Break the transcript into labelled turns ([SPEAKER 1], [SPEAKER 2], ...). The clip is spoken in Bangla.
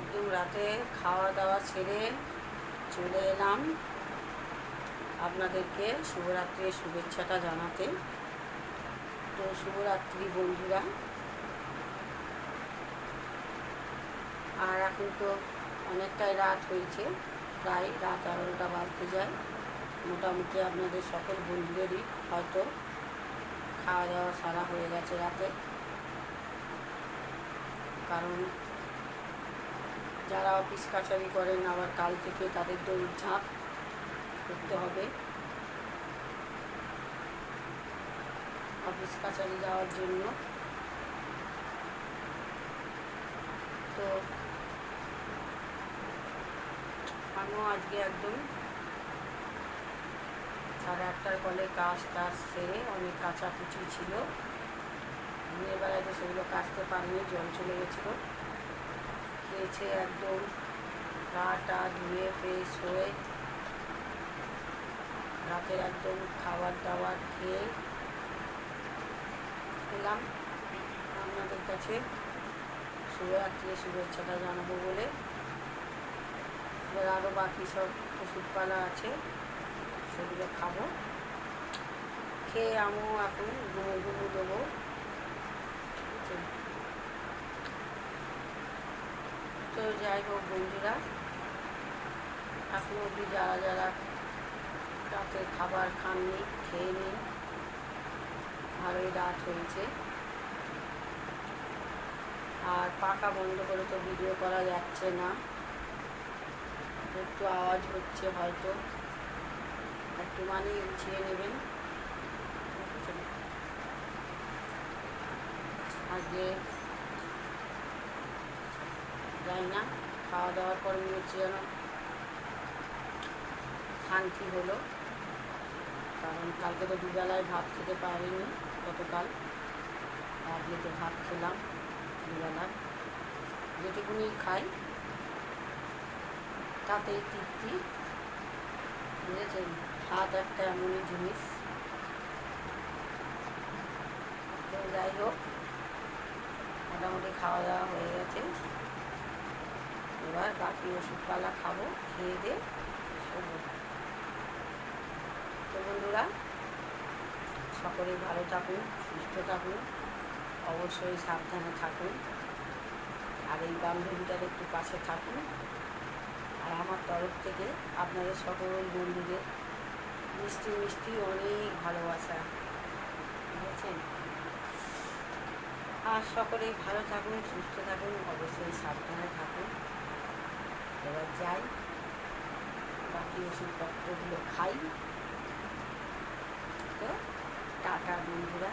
[SPEAKER 1] একদম রাতে খাওয়া দাওয়া ছেড়ে চলে এলাম আপনাদেরকে শুভরাত্রির শুভেচ্ছাটা জানাতে। তো শুভরাত্রি বন্ধুরা। আর এখন তো অনেকটাই রাত হয়েছে, প্রায় রাত এগারোটা বাজতে যায়। মোটামুটি আপনাদের সকল বন্ধুদেরই হয়তো খাওয়া দাওয়া সারা হয়ে গেছে রাতে। কারণ যারা অফিস কাছারি করেন, আবার কাল থেকে তাদের দৌড় ঝাঁপ করতে হবে। অফিস কাছারি যাওয়ার জন্য। তো আমিও আজকে একদম সাড়ে আটটার কলে কাজ টাজ সেরে অনেক কাচাকুচি ছিল। দিনের বেলায় তো সেগুলো কাচতে পারিনি, জল চলে গেছিল। খেয়েছে একদম। গা টা ধুয়ে ফ্রেশ হয়ে রাতের একদম খাবার দাবার খেয়ে এলাম আপনাদের কাছে। শুভরাত্রির শুভেচ্ছাটা জানাব বলে। এবার আরও বাকি সব ওষুধপালা আছে, সেগুলো খাব। খেয়ে আমিও এখন গুমো গুমো দেবো। তো যাই হোক বন্ধুরা এখনও অবধি যারা যারা রাতের খাবার খাননি, খেয়ে নিন। ভালোই রাত হয়েছে। আর পাখা বন্ধ করে তো ভিডিও করা যাচ্ছে না। একটু আওয়াজ হচ্ছে হয়তো। একটু মানে গুছিয়ে নেবেন। আজকে যাই না। খাওয়া দাওয়ার পর মনে হচ্ছে যেন শান্তি হলো। কারণ কালকে তো দুবেলায় ভাত খেতে পারিনি গতকাল। আজকে তো ভাত খেলাম দুবেলায় যেটুকুনি খাই, তাতেই তৃপ্তি। বুঝেছেন ভাত একটা এমনই জিনিস। তো যাই হোক, মোটামুটি খাওয়া দাওয়া হয়ে গেছে। এবার বাকি ওষুধপালা খাব, খেয়ে দিয়ে তো বন্ধুরা সকলেই ভালো থাকুন, সুস্থ থাকুন, অবশ্যই সাবধানে থাকুন। আর এই বান্ধবীটার একটু পাশে থাকুন। আর আমার তরফ থেকে আপনাদের সকল বন্ধুদের মিষ্টি মিষ্টি অনেক ভালোবাসা। বুঝেছেন আর সকলেই ভালো থাকুন, সুস্থ থাকুন, অবশ্যই সাবধানে থাকুন। যাই বাকি ওষুধপত্রগুলো খাই। তো টাটা বন্ধুরা।